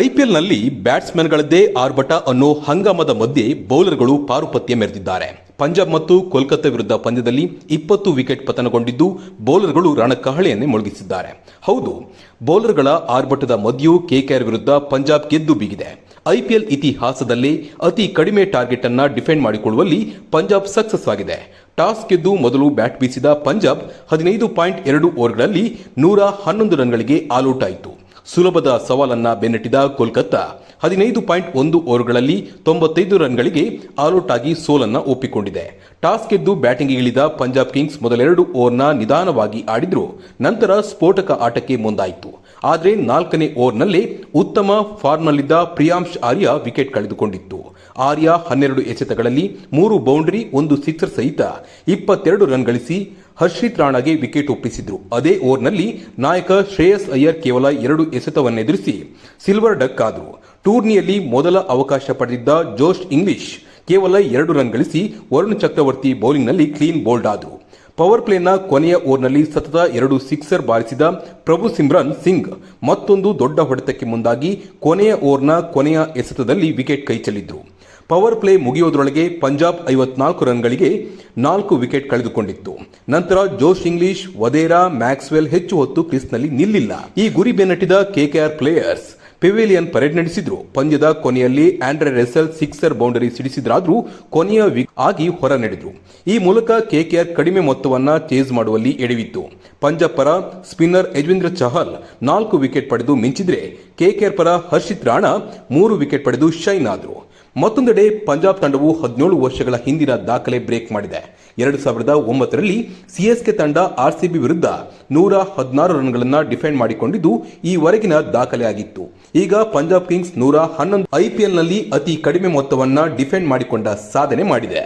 ಐಪಿಎಲ್ನಲ್ಲಿ ಬ್ಯಾಟ್ಸ್ಮನ್ಗಳದ್ದೇ ಆರ್ಭಟ ಅನ್ನೋ ಹಂಗಾಮದ ಮಧ್ಯೆ ಬೌಲರ್ಗಳು ಪಾರುಪತ್ಯ ಮೆರೆದಿದ್ದಾರೆ. ಪಂಜಾಬ್ ಮತ್ತು ಕೋಲ್ಕತ್ತಾ ವಿರುದ್ಧ ಪಂದ್ಯದಲ್ಲಿ ಇಪ್ಪತ್ತು ವಿಕೆಟ್ ಪತನಗೊಂಡಿದ್ದು ಬೌಲರ್ಗಳು ರಣಕಹಳೆಯನ್ನೇ ಮೊಳಗಿಸಿದ್ದಾರೆ. ಹೌದು, ಬೌಲರ್ಗಳ ಆರ್ಭಟದ ಮಧ್ಯೆಯೂ ಕೆಕೆಆರ್ ವಿರುದ್ಧ ಪಂಜಾಬ್ ಗೆದ್ದು ಬೀಗಿದೆ. ಐಪಿಎಲ್ ಇತಿಹಾಸದಲ್ಲೇ ಅತಿ ಕಡಿಮೆ ಟಾರ್ಗೆಟ್ ಅನ್ನ ಡಿಫೆಂಡ್ ಮಾಡಿಕೊಳ್ಳುವಲ್ಲಿ ಪಂಜಾಬ್ ಸಕ್ಸಸ್ ಆಗಿದೆ. ಟಾಸ್ ಗೆದ್ದು ಮೊದಲು ಬ್ಯಾಟ್ ಬೀಸಿದ ಪಂಜಾಬ್ ಹದಿನೈದು ಪಾಯಿಂಟ್ ಎರಡು ಓವರ್ಗಳಲ್ಲಿ ನೂರ ಹನ್ನೊಂದು ರನ್ಗಳಿಗೆ ಆಲ್ಔಟ್ ಆಯಿತು ಸುಲಭದ ಸವಾಲನ್ನ ಬೆನ್ನಟ್ಟಿದ ಕೋಲ್ಕತ್ತಾ ಹದಿನೈದು ಪಾಯಿಂಟ್ ಒಂದು ಓವರ್ಗಳಲ್ಲಿ ತೊಂಬತ್ತೈದು ರನ್ಗಳಿಗೆ ಆಲ್ಔಟ್ ಆಗಿ ಸೋಲನ್ನ ಒಪ್ಪಿಕೊಂಡಿದೆ. ಟಾಸ್ ಗೆದ್ದು ಬ್ಯಾಟಿಂಗ್ ಇಳಿದ ಪಂಜಾಬ್ ಕಿಂಗ್ಸ್ ಮೊದಲೆರಡು ಓವರ್ನ ನಿಧಾನವಾಗಿ ಆಡಿದ್ರು, ನಂತರ ಸ್ಫೋಟಕ ಆಟಕ್ಕೆ ಮುಂದಾಯಿತು. ಆದರೆ ನಾಲ್ಕನೇ ಓವರ್ನಲ್ಲೇ ಉತ್ತಮ ಫಾರ್ಮ್ನಲ್ಲಿದ್ದ ಪ್ರಿಯಾಂಶ್ ಆರ್ಯ ವಿಕೆಟ್ ಕಳೆದುಕೊಂಡಿತ್ತು. ಆರ್ಯ ಹನ್ನೆರಡು ಎಸೆತಗಳಲ್ಲಿ ಮೂರು ಬೌಂಡರಿ, ಒಂದು ಸಿಕ್ಸರ್ ಸಹಿತ ಇಪ್ಪತ್ತೆರಡು ರನ್ ಗಳಿಸಿ ಹರ್ಷಿತ್ ರಾಣಾಗೆ ವಿಕೆಟ್ ಒಪ್ಪಿಸಿದ್ರು. ಅದೇ ಓವರ್ನಲ್ಲಿ ನಾಯಕ ಶ್ರೇಯಸ್ ಅಯ್ಯರ್ ಕೇವಲ ಎರಡು ಎಸೆತವನ್ನೆದುರಿಸಿ ಸಿಲ್ವರ್ ಡಕ್ ಆದರು. ಟೂರ್ನಿಯಲ್ಲಿ ಮೊದಲ ಅವಕಾಶ ಪಡೆದಿದ್ದ ಜೋಶ್ ಇಂಗ್ಲಿಷ್ ಕೇವಲ ಎರಡು ರನ್ ಗಳಿಸಿ ವರುಣ್ ಚಕ್ರವರ್ತಿ ಬೌಲಿಂಗ್ನಲ್ಲಿ ಕ್ಲೀನ್ ಬೋಲ್ಡ್ ಆದರು. ಪವರ್ ಪ್ಲೇನ ಕೊನೆಯ ಓವರ್ನಲ್ಲಿ ಸತತ ಎರಡು ಸಿಕ್ಸರ್ ಬಾರಿಸಿದ ಪ್ರಭು ಸಿಮ್ರನ್ ಸಿಂಗ್ ಮತ್ತೊಂದು ದೊಡ್ಡ ಹೊಡೆತಕ್ಕೆ ಮುಂದಾಗಿ ಕೊನೆಯ ಓವರ್ನ ಕೊನೆಯ ಎಸೆತದಲ್ಲಿ ವಿಕೆಟ್ ಕೈಚೆಲ್ಲಿದ್ರು ಪವರ್ ಪ್ಲೇ ಮುಗಿಯೋದ್ರೊಳಗೆ ಪಂಜಾಬ್ ಐವತ್ನಾಲ್ಕು ರನ್ಗಳಿಗೆ ನಾಲ್ಕು ವಿಕೆಟ್ ಕಳೆದುಕೊಂಡಿತ್ತು. ನಂತರ ಜೋಶ್ ಇಂಗ್ಲಿಷ್, ವದೇರಾ, ಮ್ಯಾಕ್ಸ್ವೆಲ್ ಹೆಚ್ಚು ಹೊತ್ತು ಕ್ರೀಸ್ನಲ್ಲಿ ನಿಲ್ಲಿಲ್ಲ. ಈ ಗುರಿ ಬೆನ್ನಟ್ಟಿದ ಕೆಕೆಆರ್ ಪ್ಲೇಯರ್ಸ್ ಪೆವಿಲಿಯನ್ ಪರೇಡ್ ನಡೆಸಿದ್ರು. ಪಂದ್ಯದ ಕೊನೆಯಲ್ಲಿ ಆಂಡ್ರೆ ರೆಸಲ್ ಸಿಕ್ಸರ್ ಬೌಂಡರಿ ಸಿಡಿಸಿದ್ರಾದ್ರೂ ಕೊನೆಯ ವಿಕ್ ಆಗಿ ಹೊರ ನಡೆದ್ರು. ಈ ಮೂಲಕ ಕೆಕೆಆರ್ ಕಡಿಮೆ ಮೊತ್ತವನ್ನ ಚೇಸ್ ಮಾಡುವಲ್ಲಿ ಎಡವಿತ್ತು. ಪಂಜಾಬ್ ಪರ ಸ್ಪಿನ್ನರ್ ಯಜ್ವೇಂದ್ರ ಚಹಲ್ ನಾಲ್ಕು ವಿಕೆಟ್ ಪಡೆದು ಮಿಂಚಿದ್ರೆ, ಕೆಕೆಆರ್ ಪರ ಹರ್ಷಿತ್ ರಾಣಾ ಮೂರು ವಿಕೆಟ್ ಪಡೆದು ಶೈನ್ ಆದ್ರು. ಮತ್ತೊಂದೆಡೆ ಪಂಜಾಬ್ ತಂಡವು ಹದಿನೇಳು ವರ್ಷಗಳ ಹಿಂದಿನ ದಾಖಲೆ ಬ್ರೇಕ್ ಮಾಡಿದೆ. ಎರಡು ಸಾವಿರದ ಒಂಬತ್ತರಲ್ಲಿ ಸಿಎಸ್ಕೆ ತಂಡ ಆರ್ಸಿಬಿ ವಿರುದ್ಧ ನೂರ ಹದಿನಾರು ರನ್ಗಳನ್ನು ಡಿಫೆಂಡ್ ಮಾಡಿಕೊಂಡಿದ್ದು ಈವರೆಗಿನ ದಾಖಲೆಯಾಗಿತ್ತು. ಈಗ ಪಂಜಾಬ್ ಕಿಂಗ್ಸ್ ನೂರ ಹನ್ನೊಂದು ಐಪಿಎಲ್ನಲ್ಲಿ ಅತಿ ಕಡಿಮೆ ಮೊತ್ತವನ್ನು ಡಿಫೆಂಡ್ ಮಾಡಿಕೊಂಡ ಸಾಧನೆ ಮಾಡಿದೆ.